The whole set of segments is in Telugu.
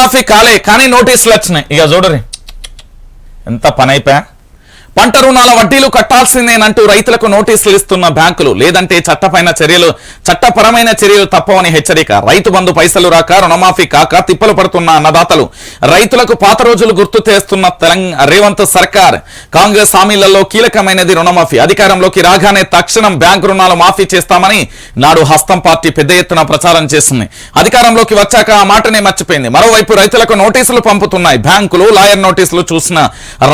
రుణమాఫీ కాలే కానీ నోటీసులు వచ్చినాయి. ఇక చూడరి ఎంత పని అయిపోయా పంట రుణాల వడ్డీలు కట్టాల్సిందేనంటూ రైతులకు నోటీసులు ఇస్తున్న బ్యాంకులు. లేదంటే చట్టపైన చర్యలు చట్టపరమైన చర్యలు తప్పవని హెచ్చరిక. రైతు బంధు పైసలు రాక రుణమాఫీ కాక తిప్పలు పడుతున్న అన్నదాతలు. రైతులకు పాత రోజులు గుర్తు చేస్తున్న తెలంగాణ రేవంత్ సర్కార్. కాంగ్రెస్ హామీలలో కీలకమైనది రుణమాఫీ. అధికారంలోకి రాగానే తక్షణం బ్యాంకు రుణాలు మాఫీ చేస్తామని నాడు హస్తం పార్టీ పెద్ద ఎత్తున ప్రచారం చేస్తుంది అధికారంలోకి వచ్చాక ఆ మాటనే మర్చిపోయింది. మరోవైపు రైతులకు నోటీసులు పంపుతున్నాయి. బ్యాంకులు లాయర్ నోటీసులు చూసిన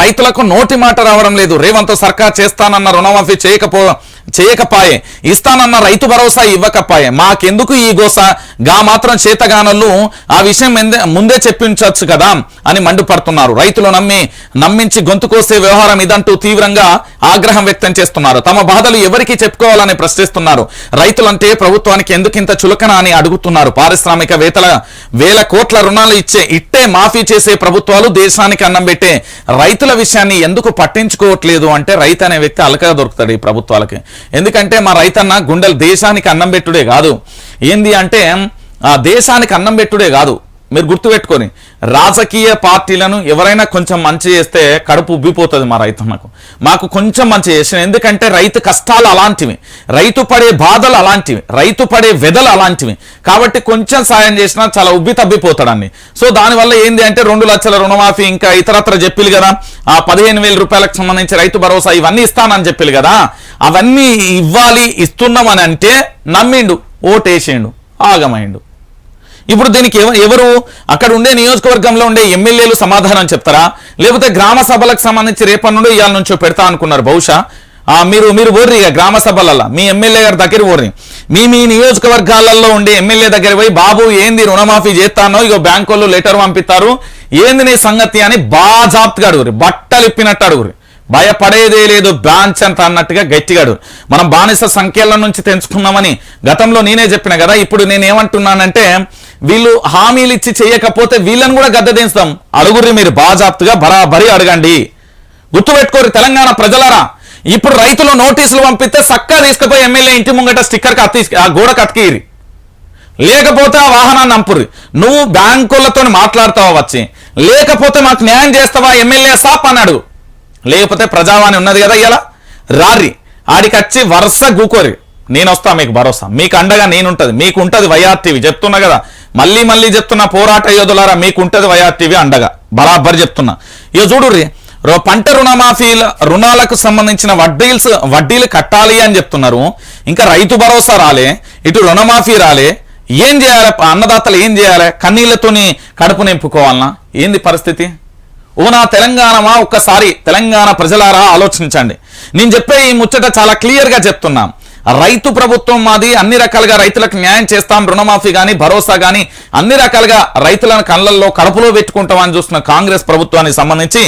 రైతులకు నోటి మాట రావడం లేదు. రేవంత్ సర్కార్ చేస్తానన్న రుణమాఫీ చేయకపో చేయకపాయే. ఇస్తానన్న రైతు భరోసా ఇవ్వకపాయే. మాకెందుకు ఈ గోస? గా మాత్రం చేతగానలు ఆ విషయం ముందే చెప్పించవచ్చు కదా అని మండిపడుతున్నారు. రైతులు నమ్మి నమ్మించి గొంతు కోసే వ్యవహారం ఇదంటూ తీవ్రంగా ఆగ్రహం వ్యక్తం చేస్తున్నారు. తమ బాధలు ఎవరికి చెప్పుకోవాలని ప్రశ్నిస్తున్నారు. రైతులంటే ప్రభుత్వానికి ఎందుకింత చులకన అని అడుగుతున్నారు. పారిశ్రామికవేత్తల వేల కోట్ల రుణాలు ఇచ్చే ఇట్టే మాఫీ చేసే ప్రభుత్వాలు దేశానికి అన్నం పెట్టే. రైతుల విషయాన్ని ఎందుకు పట్టించుకోవట్లేదు అంటే రైతు అనే వ్యక్తి అలకగా దొరుకుతాడు ఈ ప్రభుత్వాలకి. ఎందుకంటే మా రైతన్న గుండెలు దేశానికి అన్నం పెట్టుడే కాదు. ఏంది అంటే ఆ దేశానికి అన్నం పెట్టుడే కాదు. మీరు గుర్తుపెట్టుకొని రాజకీయ పార్టీలను ఎవరైనా కొంచెం మంచి చేస్తే కడుపు ఉబ్బిపోతుంది మా రైతన్నకు. మాకు కొంచెం మంచి చేసిన ఎందుకంటే రైతు కష్టాలు అలాంటివి. రైతు పడే బాధలు అలాంటివి. రైతు పడే వెదలు అలాంటివి. కాబట్టి కొంచెం సాయం చేసినా చాలా ఉబ్బి తబ్బిపోతాడని సో దానివల్ల ఏంది అంటే రెండు లక్షల రుణమాఫీ ఇంకా ఇతరత్ర చెప్పిలు కదా. ఆ పదిహేను వేల రూపాయలకు సంబంధించి రైతు భరోసా ఇవన్నీ ఇస్తానని చెప్పిలు కదా. అవన్నీ ఇవ్వాలి ఇస్తున్నామని అంటే నమ్మిండు ఓటేసిండు ఆగమైండు. ఇప్పుడు దీనికి ఎవరు అక్కడ ఉండే నియోజకవర్గంలో ఉండే ఎమ్మెల్యేలు సమాధానం చెప్తారా? లేకపోతే గ్రామ సభలకు సంబంధించి రేపటి నుండి ఇవాళ నుంచో పెడతా అనుకున్నారు బహుశా? మీరు మీరు ఓర్రి ఇక గ్రామ సభలలో మీ ఎమ్మెల్యే గారి దగ్గర ఓర్రి. మీ మీ నియోజకవర్గాలలో ఉండే ఎమ్మెల్యే దగ్గర పోయి బాబు ఏంది రుణమాఫీ చేస్తానో ఇగో బ్యాంకు వాళ్ళు లెటర్ పంపిస్తారు ఏంది నీ సంగతి అని బాజాప్తిగా అడుగురి బట్టలు ఇప్పినట్టు అడుగురి భయపడేదే లేదు బ్రాంచ్ అంత అన్నట్టుగా గట్టిగాడు. మనం బానిస సంఖ్యల నుంచి తెంచుకున్నామని గతంలో నేనే చెప్పిన కదా ఇప్పుడు నేను ఏమంటున్నానంటే వీళ్ళు హామీలు ఇచ్చి చేయకపోతే వీళ్ళని కూడా గద్దె దించుదాం. అడుగురి మీరు బాజాప్తుగా బరాబరి అడగండి. గుర్తుపెట్టుకోరు తెలంగాణ ప్రజలరా. ఇప్పుడు రైతులు నోటీసులు పంపిస్తే సక్కా తీసుకుపోయి ఎమ్మెల్యే ఇంటి ముంగట స్టిక్కర్ కత్తి ఆ గోడకు అతికిరి లేకపోతే ఆ వాహనాన్ని అంపురి నువ్వు బ్యాంకులతో మాట్లాడతావా వచ్చి? లేకపోతే మాకు న్యాయం చేస్తావా? ఎమ్మెల్యే సాప్ అన్నాడు. లేకపోతే ప్రజావాణి ఉన్నది కదా ఇలా రారి ఆడికి వచ్చి వరుస గూకోరి. నేను వస్తా మీకు భరోసా. మీకు అండగా నేనుంటది. మీకు ఉంటుంది వైఆర్టీవీ. చెప్తున్నా కదా. మళ్ళీ మళ్ళీ చెప్తున్నా పోరాట యోధులారా మీకు ఉంటుంది వైఆర్టీవీ అండగా. బరాబర్ చెప్తున్నా. ఇక చూడుర్రి. రో- పంట రుణమాఫీల రుణాలకు సంబంధించిన వడ్డీల్స్ వడ్డీలు కట్టాలి అని చెప్తున్నారు. ఇంకా రైతు భరోసా రాలే. ఇటు రుణమాఫీ రాలే. ఏం చేయాలి? అన్నదాతలు ఏం చేయాలి? కన్నీళ్ళతోని కడుపు నింపుకోవాలనా? ఏంది పరిస్థితి? ఓ నా తెలంగాణమా? ఒక్కసారి తెలంగాణ ప్రజలారా ఆలోచించండి. నేను చెప్పే ఈ ముచ్చట చాలా క్లియర్గా చెప్తున్నాం. రైతు ప్రభుత్వం మాది అన్ని రకాలుగా రైతులకు న్యాయం చేస్తాం రుణమాఫీ కానీ భరోసా కానీ అన్ని రకాలుగా రైతులను కళ్ళల్లో కడుపులో పెట్టుకుంటామని చూస్తున్న కాంగ్రెస్ ప్రభుత్వానికి సంబంధించి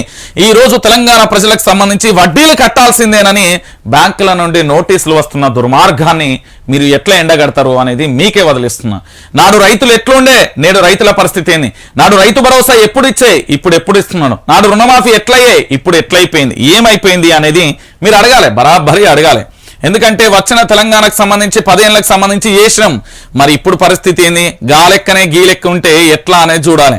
ఈ రోజు తెలంగాణ ప్రజలకు సంబంధించి వడ్డీలు కట్టాల్సిందేనని బ్యాంకుల నుండి నోటీసులు వస్తున్న దుర్మార్గాన్ని మీరు ఎట్లా ఎండగడతారు అనేది మీకే వదిలిస్తున్నా. నాడు రైతులు ఎట్లుండే? నేడు రైతుల పరిస్థితి ఏంది? నాడు రైతు భరోసా ఎప్పుడు ఇచ్చే? ఇప్పుడు ఎప్పుడు ఇస్తున్నాడు? నాడు రుణమాఫీ ఎట్లయ్యే? ఇప్పుడు ఎట్లయిపోయింది? ఏమైపోయింది అనేది మీరు అడగాలి బరాబరి అడగాలి. ఎందుకంటే వచ్చిన తెలంగాణకు సంబంధించి పదేళ్ళకు సంబంధించి చేసినాం మరి ఇప్పుడు పరిస్థితి ఏంది? గాలెక్కనే గీలెక్క ఉంటే ఎట్లా అనేది చూడాలి.